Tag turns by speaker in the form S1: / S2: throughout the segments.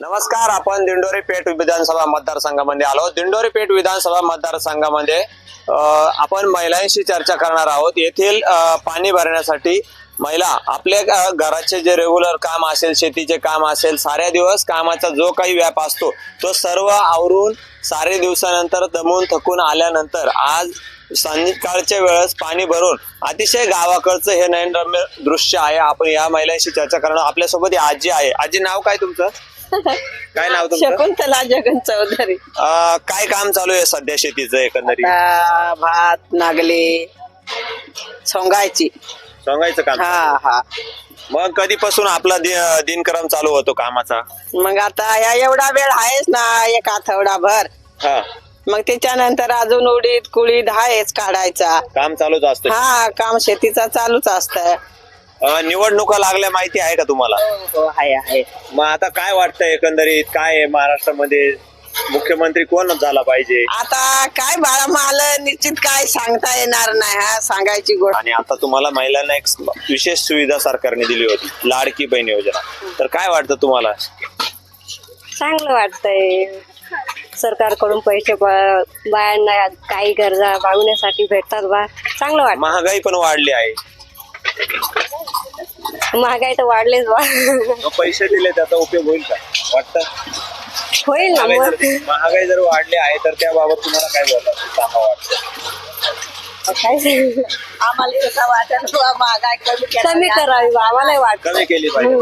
S1: नमस्कार आपण दिंडोरी पेठ विधानसभा मतदारसंघामध्ये आलो. दिंडोरी पेठ विधानसभा मतदारसंघामध्ये आपण महिलांशी चर्चा करणार आहोत. येथील पाणी भरण्यासाठी महिला आपल्या घराचे जे रेग्युलर काम असेल शेतीचे काम असेल साऱ्या दिवस कामाचा जो काही व्याप असतो तो सर्व आवरून सारे दिवसानंतर दमून थकून आल्यानंतर आज संध्याकाळच्या वेळेस पाणी भरून अतिशय गावाकडचं हे नयनरम्य दृश्य आहे. आपण या महिलांशी चर्चा करणार आपल्यासोबत आजी आहे. आजी नाव काय तुमचं? काय नाव तुमचं?
S2: शकुंतला जगन चौधरी.
S1: अं, काय काम चालू आहे सध्या शेतीचं एकंदरीत?
S2: आता भात नागले सोंगायची.
S1: सांगायचं काम
S2: हा हा.
S1: मग कधीपासून आपला दि- दिनक्रम चालू होतो कामाचा?
S2: मग आता या एवढा वेळ आहेच ना एक आठवडाभर.
S1: हा.
S2: मग त्याच्यानंतर अजून उडीद कुळीद आहेच काढायचा.
S1: काम चालूच असतं.
S2: हा काम शेतीचा चालूच असत.
S1: अं, निवडणुका लागल्या माहिती आहे का तुम्हाला?
S2: हो आहे आहे.
S1: मग आता काय वाटतंय एकंदरीत? काय आहे महाराष्ट्रामध्ये? मुख्यमंत्री कोण झाला पाहिजे?
S2: आता काय बाळा मला निश्चित काय सांगता येणार नाही हा सांगायची गोष्ट.
S1: आणि आता तुम्हाला महिलांना एक विशेष सुविधा सरकारने दिली होती लाडकी बहीण योजना. तर काय वाटतं तुम्हाला?
S3: चांगलं वाटतंय. सरकारकडून पैसे बा- बायांना काही गरजा भागवण्यासाठी भेटतात बा. चांगलं वाटतं
S1: महागाई पण वाढली आहे.
S3: महागाई तर वाढलेच
S1: मग पैसे दिले त्याचा उपयोग होईल का? वाटतं?
S3: होईल ना
S1: महागाई
S3: मग.
S1: जर महागाई जर वाढली आहे तर त्याबाबत तुम्हाला काय बोलला सांगा वाटतं.
S3: काय? सांगू?
S2: आम्हाला कसं वाटत महागाई कमी
S3: कमी करावी बा आम्हाला वाटत.
S1: कमी केली पाहिजे.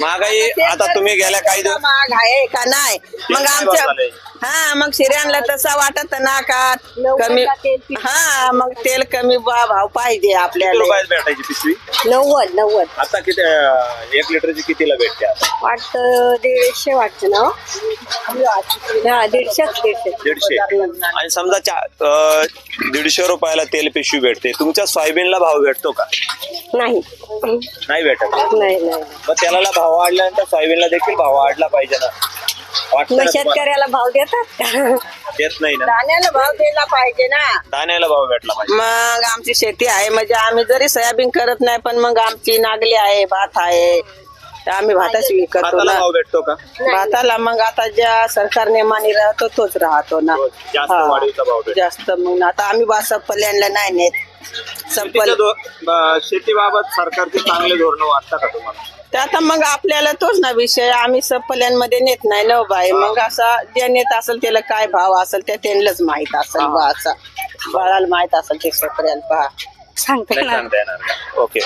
S1: महागाई आता तुम्ही गेल्या काही दिवस
S2: महाग आहे का नाही? मग
S1: काय
S2: आमच्या
S1: झाले?
S2: हा मग शिर्यांना तसं वाटत ना का? कमी
S3: तेल पिशवी.
S2: हा मग तेल कमी भा- भाव पाहिजे
S1: किती
S2: आपल्याला
S1: रुपयात भेटायची पिशवी?
S3: नव्वद नव्वद.
S1: आता किती अं, एक लिटरची कितीला भेटते आता?
S3: वाटतं दीडशे वाटतं ना हा दीडशे दीडशे.
S1: दीडशे. आणि समजा चा- अं, दीडशे रुपयाला तेल पिशवी भेटते. तुमच्या सोयाबीनला भाव भेटतो का?
S3: नाही.
S1: नाही भेटत.
S3: नाही नाही.
S1: मग त्याला भाव वाढल्यानंतर सोयाबीनला देखील भाव वाढला पाहिजे ना.
S3: मग? शेतकऱ्याला भाव देतात का?
S1: देत नाही ना.
S2: धान्याला भाव दिला पाहिजे ना.
S1: धान्याला भाव भेटला पाहिजे.
S2: मग आमची शेती आहे म्हणजे आम्ही जरी सोयाबीन करत नाही पण मग आमची नागली आहे भात आहे. तर आम्ही भाताची विकतो
S1: भाताला
S2: ना.
S1: भाव भेटतो का?
S2: भाताला मग आता ज्या सरकारने मानी राहतो तोच राहतो ना.
S1: हो, जास्त
S2: हा.
S1: वाढीचा भाव भेटतो.
S2: जास्त मग आता आम्ही बा सप्पल्यांना नाही नेत.
S1: ब- शेतीबाबत सरकारचे चांगले धोरण वाटतं का तुम्हाला?
S2: तर आता मग आपल्याला तोच ना विषय. आम्ही सप्पल्यांमध्ये नेत नाही न बाई. मग असा जे नेत असेल त्याला काय भाव असेल त्या त्यांनाच माहीत असेल बा असा. बाळाला माहीत असेल ते शेतकऱ्याला पहा.
S3: सांगते
S1: नाही
S3: ना
S1: सांगता येणार का? ओके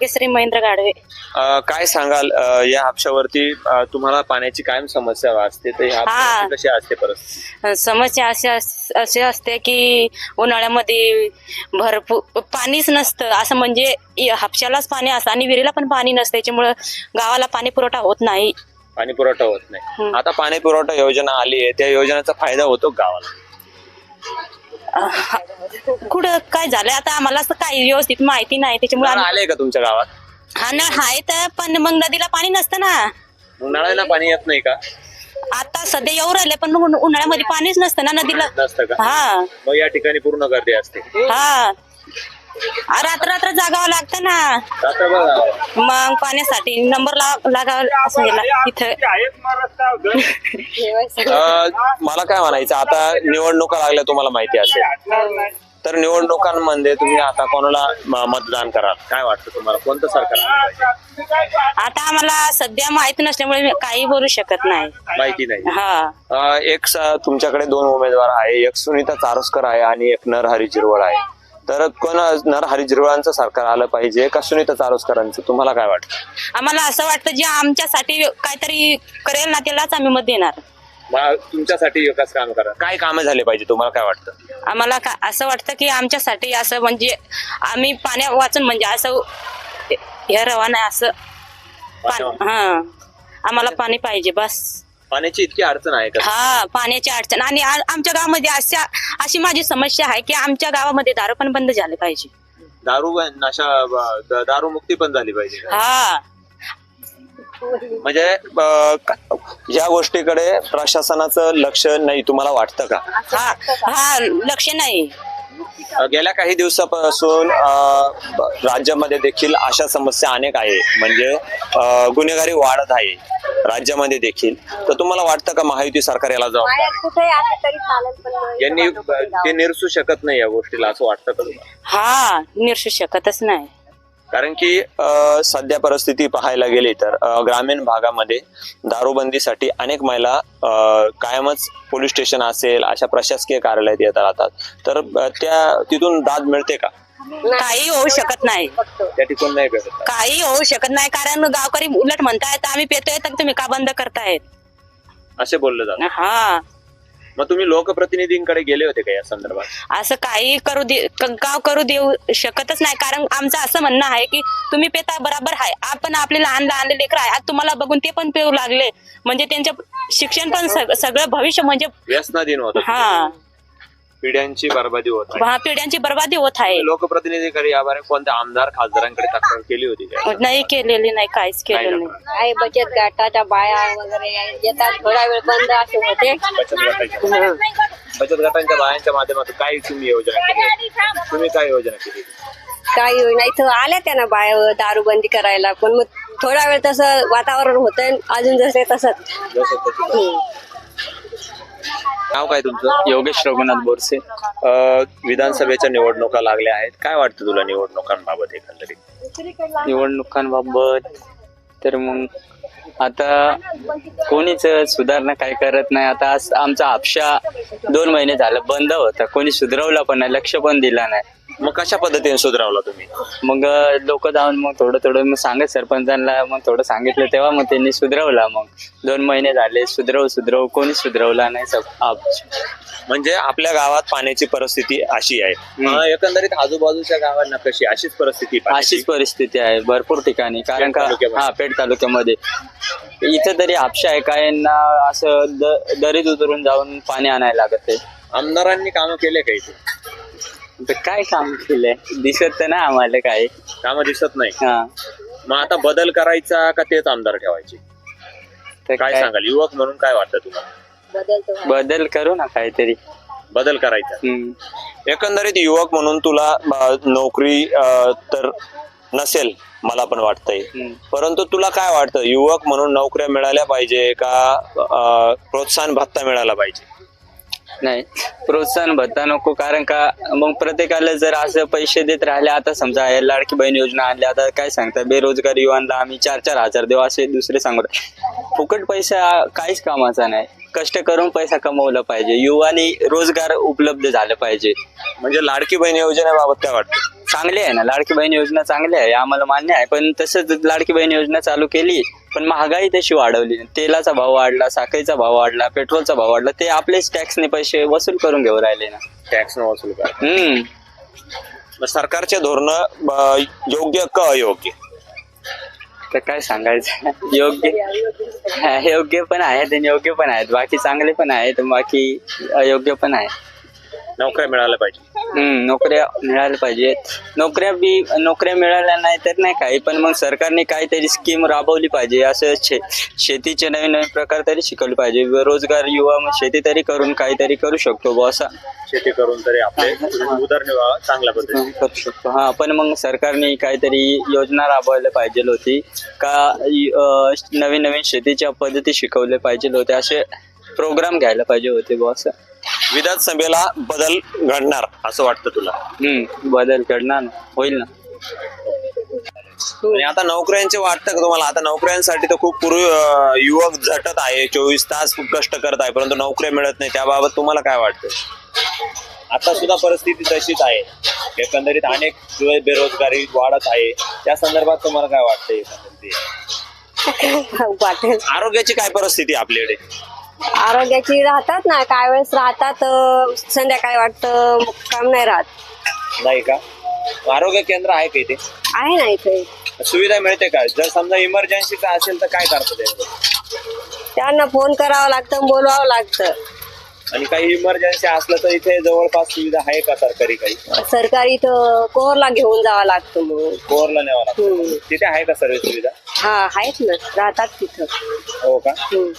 S3: केसरी महेंद्र गाडवे.
S1: अं, काय सांगाल अं, या हापशावरती अं, तुम्हाला पाण्याची कायम समस्या असते तर हापशावरती कशी असते परत?
S3: समस्या अशी अस- अशी असते की उन्हाळ्यामध्ये भरपूर पाणीच नसतं. असं म्हणजे इ- हापशालाच पाणी असतं आणि विहिरीला पण पाणी नसतं. त्याच्यामुळं गावाला पाणी पुरवठा होत नाही.
S1: पाणी पुरवठा होत नाही.
S3: हम्म.
S1: आता पाणी पुरवठा योजना आली आहे. त्या योजनेचा फायदा होतो का गावाला?
S3: कुठं काय झालंय? आता आम्हाला असं काही व्यवस्थित माहिती नाही त्याच्यामुळे
S1: नळ
S3: आम्ही-
S1: आले का तुमच्या गावात?
S3: हा नळ आहे तर पण मग नदीला पाणी नसतं ना.
S1: नळाला पाणी येत नाही का?
S3: आता सध्या येऊ राहिले पण मग उन्हाळ्यामध्ये पाणीच नसतं ना नदीला.
S1: नसतं का?
S3: हा.
S1: मग या ठिकाणी पूर्ण गर्दी असते.
S3: हा. रात्र रात्र जागावं लागतं ना.
S1: आता बघा.
S3: मग पाण्यासाठी नंबर लाव- लागावा असं गेला इथं.
S1: मला काय म्हणायचं आता निवडणुका लागल्या तुम्हाला माहिती असेल. तर निवडणुकांमध्ये तुम्ही आता कोणाला म- मतदान कराल? काय वाटतं तुम्हाला? कोणतं सरकार?
S3: आता आम्हाला सध्या माहिती नसल्यामुळे मी काही बोलू शकत नाही.
S1: माहिती नाही.
S3: हा.
S1: अं, एक स- तुमच्याकडे दोन उमेदवार आहे. एक सुनीता चारोस्कर आहे आणि एक नरहरी जिरवळ आहे. तर कोण नरहरी जिरवळांचं सरकार आलं पाहिजे. का सुनीता चारोस्करांचं तुम्हाला काय वाटतं?
S3: आम्हाला असं वाटतं जे आमच्यासाठी काहीतरी करेल ना त्यालाच आम्ही मत देणार.
S1: तुमच्यासाठी विकास काम करा. काय कामं झाले पाहिजे? तुम्हाला काय वाटतं?
S3: आम्हाला का असं वाटतं की आमच्यासाठी असं म्हणजे आम्ही पाण्या वाचून म्हणजे असं हे रवा नाही असं पान- हा. आम्हाला पाणी पाहिजे बस.
S1: पाण्याची इतकी अडचण आहे का?
S3: हा पाण्याची अडचण. आणि आ- आमच्या गावामध्ये अशा अशी माझी समस्या आहे की आमच्या गावामध्ये दारू पण बंद झाले पाहिजे.
S1: दारू नशा ब- दारू मुक्ती पण झाली पाहिजे
S3: हा.
S1: म्हणजे अं, का- या गोष्टीकडे प्रशासनाचं लक्ष नाही तुम्हाला वाटतं का?
S3: हा हा लक्ष नाही.
S1: गेल्या काही दिवसापासून राज्यामध्ये देखील अशा समस्या अनेक आहे. म्हणजे गुन्हेगारी वाढत आहे राज्यामध्ये देखील. तर तुम्हाला वाटतं का महायुती सरकार याला
S4: पण
S1: यांनी ते निरसू शकत नाही या गोष्टीला असं वाटतं का तुम्हाला?
S3: हा निरसू शकतच नाही.
S1: कारण की सध्या परिस्थिती पाहायला गेली तर ग्रामीण भागामध्ये दारूबंदीसाठी अनेक महिला कायमच पोलीस स्टेशन असेल अशा प्रशासकीय कार्यालयात येत राहतात. तर त्या तिथून दाद मिळते का?
S3: काही होऊ शकत नाही.
S1: त्या ठिकाणी नाही भेटत?
S3: काही होऊ शकत नाही कारण गावकरी उलट म्हणतायत आम्ही पेतोय तर तुम्ही का बंद करतायत?
S1: असे बोललं जातं
S3: हा.
S1: मग तुम्ही लोकप्रतिनिधींकडे गेले होते का या संदर्भात?
S3: असं काही करू दे क- करू देऊ शकतच नाही. कारण आमचं असं म्हणणं आहे की तुम्ही पेता बराबर आहे. आपण आपले लहान लहान लेकर आहे. आज तुम्हाला बघून ते पण पेऊ लागले. म्हणजे त्यांचं शिक्षण पण सग- सगळं भविष्य म्हणजे
S1: व्यसनाधीन होत
S3: हा.
S1: पिढ्यांची बर्बादी होत आहे.
S3: हा, पिढ्यांची बर्बादी होत आहे.
S1: लोकप्रतिनिधीकडे याबारे कोणत्या आमदार खासदारांकडे तक्रार केली होती का?
S3: नाही केलेली नाही काहीच
S1: काय
S3: केलेलं
S1: तक्रार?
S3: नाही.
S4: आहे बचत गटाच्या बाया वगैरे येतात थोडा वेळ बंद असे होते.
S1: बचत गटाच्या. बचत गटांच्या बायांच्या माध्यमातून काय तुम्ही योजना केली? होती? तुम्ही काय योजना केली? होती?
S4: काही योजना इथं आल्या त्यांना बाया दारूबंदी करायला पण मग थोडा वेळ तसं वातावरण होतं अजून जसे तसंच
S1: जसं तसं. नाव काय तुमचं?
S5: योगेश रघुनाथ बोरसे.
S1: विधानसभेच्या निवडणुका लागल्या आहेत. काय वाटतं तुला निवडणुकांबाबत एकंदरीत?
S5: निवडणुकांबाबत तर मग आता कोणीच सुधारणा काय करत नाही. आता आज आमचा हापशा दोन महिने झालं बंद होता. कोणी सुधरवला पण नाही. लक्ष पण दिला नाही.
S1: मग कशा पद्धतीने सुधारवला तुम्ही?
S5: मग लोक जाऊन मग थोडं थोडं मग सांगत सरपंचांना. मग थोडं सांगितलं तेव्हा मग त्यांनी सुधरवला मग. दोन महिने झाले सुधरव सुधरव. कोणी सुधरवला नाही सब आप-
S1: म्हणजे आपल्या गावात पाण्याची परिस्थिती अशी आहे. अ, एकंदरीत आजूबाजूच्या गावांना कशी अशीच परिस्थिती पाण्याची?
S5: अशीच परिस्थिती आहे भरपूर ठिकाणी. कारण
S1: पेठ
S5: का
S1: तालुक्यामध्ये.
S5: हा पेठ तालुक्यामध्ये. इथं तरी हापशा आहे काहींना असं द- दरीत उतरून जाऊन पाणी आणायला लागत आहे.
S1: आमदारांनी कामं केले का इथे?
S5: तर काय काम केलंय? दिसत तर नाही आम्हाला काय
S1: कामं दिसत नाही.
S5: हा.
S1: मग आता बदल करायचा का तेच आमदार ठेवायचे?
S5: तर
S1: काय
S5: काय?
S1: सांगाल? युवक म्हणून काय वाटतं तुम्हाला?
S4: बदलतो
S5: बदल करू ना काहीतरी.
S1: बदल करायचा.
S5: हम्म.
S1: एकंदरीत युवक म्हणून तुला अ, नोकरी अ, तर नसेल मला पण वाटतंय.
S5: हम्म.
S1: परंतु तुला काय वाटतं? युवक म्हणून नोकऱ्या मिळाल्या पाहिजे का अ, प्रोत्साहन भत्ता मिळाला पाहिजे?
S5: नाही. प्रोत्साहन भत्ता नको कारण का मग प्रत्येकाला जर असं पैसे देत राहिले आता समजा हे लाडकी बहीण योजना आणली आता काय सांगता बेरोजगार युवांना आम्ही चार चार हजार देऊ असे दुसरे सांगत फुकट पैसा काहीच कामाचा नाही. कष्ट करून पैसा कमवला पाहिजे. युवानी रोजगार उपलब्ध झालं पाहिजे.
S1: म्हणजे लाडकी बहीण योजनेबाबत काय वाटतं?
S5: चांगली आहे ना. लाडकी बहीण योजना चांगली आहे. आम्हाला मान्य आहे. पण तसंच लाडकी बहीण योजना चालू केली पण महागाई तशी वाढवली. तेलाचा भाव वाढला साखरेचा भाव वाढला पेट्रोलचा भाव वाढला ते आपलेच टॅक्सने पैसे वसूल करून घेऊ राहिले ना.
S1: टॅक्स न वसूल करा.
S5: हम्म.
S1: मग सरकारचे धोरण योग्य का अयोग्य?
S5: तर काय सांगायचं? योग्य हा, योग्य पण आहेत आणि योग्य पण आहेत. बाकी चांगले पण आहेत बाकी अयोग्य पण आहे
S1: नोकऱ्या मिळाल्या पाहिजे.
S5: हम्म नोकऱ्या मिळायला पाहिजेत. नोकऱ्या बी नोकऱ्या मिळाल्या नाही तर नाही काही पण मग सरकारने काहीतरी स्कीम राबवली पाहिजे. असं शे शेतीचे नवीन नवीन प्रकार तरी शिकवले पाहिजे. रोजगार युवा मग शेती तरी करून काहीतरी करू शकतो बुवा असं.
S1: शेती करून तरी आपले उदरनिर्वाह चांगल्या पद्धतीने
S5: करू शकतो. हा पण मग सरकारने काहीतरी योजना राबवायला पाहिजे होती. का अं, नवीन नवीन शेतीच्या पद्धती शिकवले पाहिजे होते असे प्रोग्राम घ्यायला पाहिजे होते बुवा असं.
S1: विधानसभेला बदल घडणार असं वाटतं तुला?
S5: हम्म बदल घडणार ना. होईल ना.
S1: आणि आता नोकऱ्यांचे वाटतं का तुम्हाला? आता नोकऱ्यांसाठी तर खूप पूर्वी अं, युवक झटत आहे. चोवीस तास खूप कष्ट करत आहे परंतु नोकऱ्या मिळत नाही. त्याबाबत तुम्हाला काय वाटतं? आता सुद्धा परिस्थिती तशीच आहे. एकंदरीत अनेक बेरोजगारी वाढत आहे त्या संदर्भात तुम्हाला काय वाटतं? एकंदरीत
S4: वाटेल.
S1: आरोग्याची काय परिस्थिती आहे आपल्याकडे?
S4: आरोग्याची राहतात ना काय वेळेस राहतात अं, संध्याकाळी वाटतं काम नाही राहत.
S1: नाही का? आरोग्य केंद्र आहे का इथे?
S4: आहे ना इथे.
S1: सुविधा मिळते का? जर समजा इमर्जन्सीचा असेल तर काय करतं ते?
S4: त्यांना फोन करावं लागतं बोलवावं लागतं.
S1: आणि काही इमर्जन्सी असलं तर इथे जवळपास सुविधा आहे का सरकारी काही?
S4: सरकारी इथं कोहरला घेऊन जावं लागतं मग.
S1: कोरला न्यावं लागतं.
S4: हम्म.
S1: तिथे आहे का सर्व सुविधा?
S4: हा आहेत ना. राहतात तिथं.
S1: हो का?
S4: हम्म.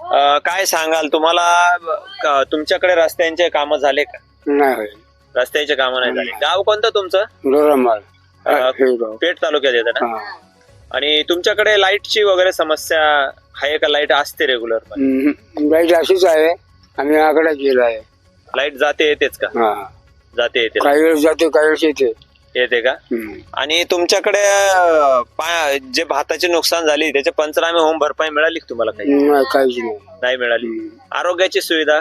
S1: अं, काय सांगाल? तुम्हाला क- तुमच्याकडे रस्त्यांचे कामं झाले का?
S6: नाही. होईल
S1: रस्त्याचे कामं नाही झाले. गाव कोणतं तुमचं?
S6: डोरामाल
S1: अं, पेठ तालुक्यात येतं ना?
S6: हा.
S1: आणि तुमच्याकडे लाईटची वगैरे समस्या आहे का? लाइट असते रेग्युलर
S6: लाइट अशीच आहे. आम्ही आकडा केला आहे.
S1: लाइट जाते येतेच का?
S6: हा.
S1: जाते येते.
S6: काही वेळेस जाते काही वेळेस येते.
S1: येते का. आणि तुमच्याकडे अं, पा- जे भाताची नुकसान झाली त्याचे पंचनामे होम भरपाई मिळाली का तुम्हाला काही?
S6: नाही काहीच नाही.
S1: नाही मिळाली. आरोग्याची सुविधा?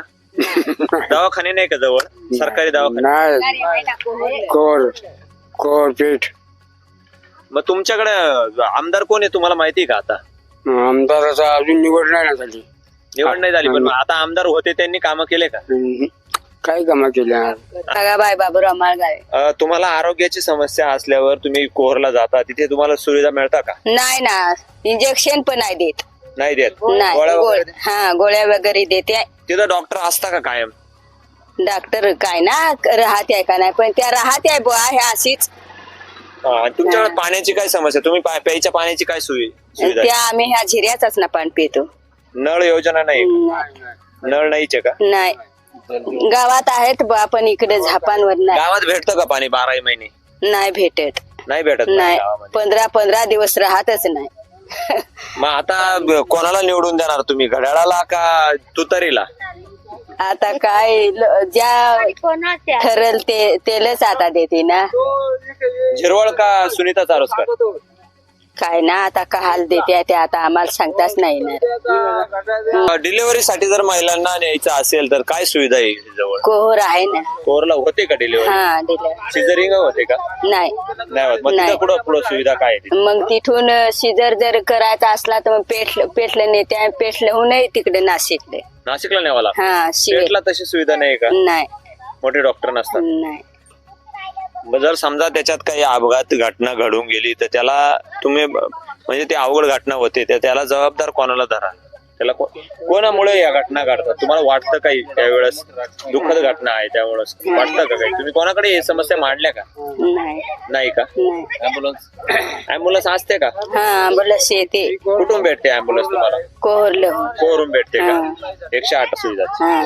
S1: दवाखाने नाही का जवळ? सरकारी दवाखाने?
S6: नाही. कोर कोर पीठ.
S1: मग तुमच्याकडे अं, आमदार कोण आहे तुम्हाला माहिती आहे का आता?
S6: आमदाराचा अजून निवड नाही ना झाली.
S1: निवड नाही झाली पण मग आता आमदार होते त्यांनी कामं केले का?
S6: हम्म. काय कामं केल्या
S4: बाय बाबूराव माळगावे
S1: अं, तुम्हाला आरोग्याची समस्या असल्यावर तुम्ही कोहरला जाता तिथे तुम्हाला सुविधा मिळता का?
S4: नाही ना इंजेक्शन पण नाही देत.
S1: नाही देत?
S4: नाही
S1: गोळ्या
S4: गोळ-? हा गोळ्या वगैरे देते.
S1: तिथं डॉक्टर असता का कायम?
S4: डॉक्टर काय ना राहते का नाही पण त्या राहते बुवा हे अशीच.
S1: हा, आणि तुमच्याकडे पाण्याची काय समस्या? तुम्ही पा- प्यायच्या पाण्याची काय सुवि- सुविधा आहे?
S4: त्या आम्ही ह्या झिऱ्याचाच ना पाणी पितो.
S1: नळ योजना नाही? नळ नाहीच आहे का?
S4: नाही. गावात आहेत बुवा पण इकडे झापांवर नाही.
S1: गावात भेटतं का पाणी बाराही महिने?
S4: नाही भेटत.
S1: नाही भेटत
S4: नाही.
S1: गावामध्ये?
S4: पंधरा पंधरा दिवस राहतच नाही.
S1: मग आता ब- कोणाला निवडून देणार तुम्ही? घड्याळाला का तुतारीला?
S4: आता काय ल- ज्या ठरल ते तेलच आता देते ना.
S1: झिरवळ का सुनीता चारोसकर?
S4: काय ना आता का हाल देते ते आता आम्हाला सांगताच नाही ना
S1: डिलिव्हरी साठी जर महिलांना न्यायचं असेल तर काय सुविधा आहे जवळ
S4: कोहर आहे ना.
S1: कोरला होते का डिलिव्हरी?
S4: हा दिलं.
S1: सिझरिंग होते का?
S4: नाही.
S1: नाही होत. मग तिथं
S4: नाही.
S1: कुठं पुढं सुविधा काय आहे तिथं?
S4: मग तिथून शिजर जर करायचा असला तर मग पेटलं पेटलं नेते पेटलंहूनही तिकडे नाशिकले.
S1: नाशिकला न्यावा लागतं.
S4: हा शिवेल
S1: पेटला तशी सुविधा नाही का?
S4: नाही.
S1: मोठे डॉक्टर नसतात.
S4: नाही.
S1: जर समजा त्याच्यात काही अपघात घटना घडून गेली तर त्याला तुम्ही म्हणजे ते अवघड घटना होते तर त्याला जबाबदार कोणाला धरा? त्याला कोणामुळे या घटना घडतात? तुम्हाला वाटतं काही त्यावेळेस दुःखद घटना आहे त्यामुळेच? वाटतं का काही? तुम्ही कोणाकडे हे समस्या मांडल्या का?
S4: नाही.
S1: नाही का?
S4: नाही.
S1: ऍम्ब्युलन्स ऍम्ब्युलन्स असते का?
S4: हा बोला शेती
S1: कुठून भेटते ऍम्ब्युलन्स तुम्हाला?
S4: कोहरलं.
S1: कोरून भेटते का. एकशे आठ सुविधा
S4: हा.